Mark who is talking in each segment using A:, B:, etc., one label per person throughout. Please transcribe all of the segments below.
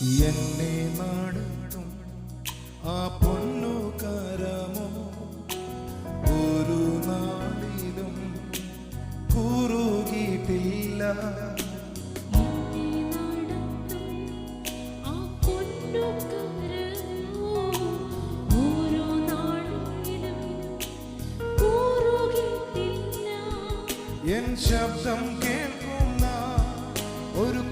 A: എന്നെ നടത്തും ആ പൊന്നു കരമോ ഒരു നാളിലും കുറുകിയിട്ടില്ല എൻ ശബ്ദം കേൾക്കുന്ന ഒരു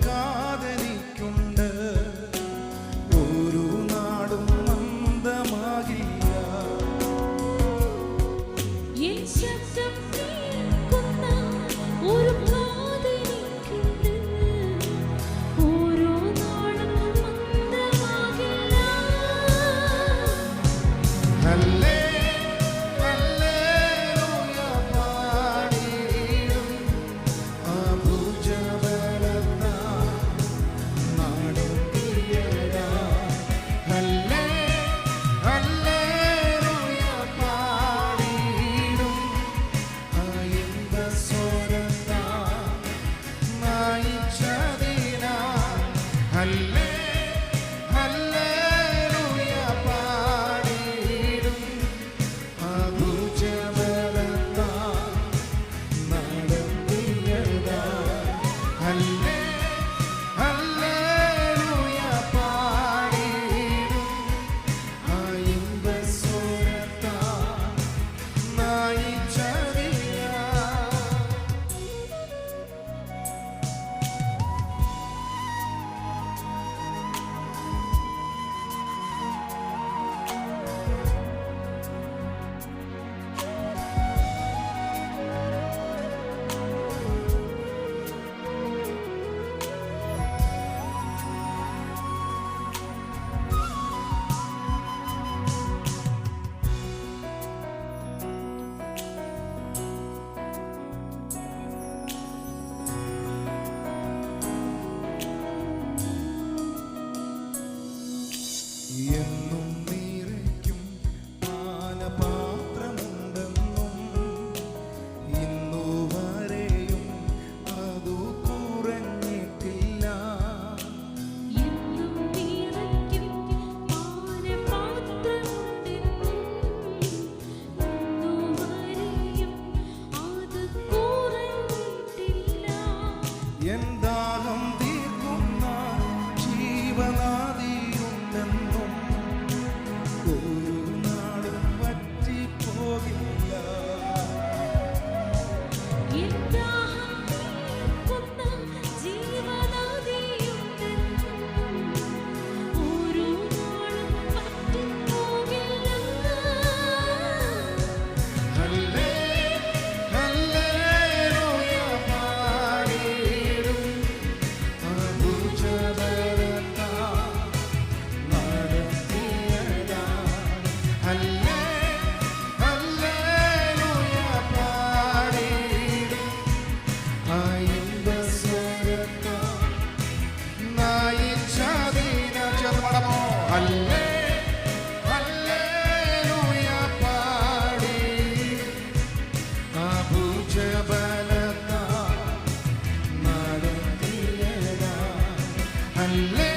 A: and live.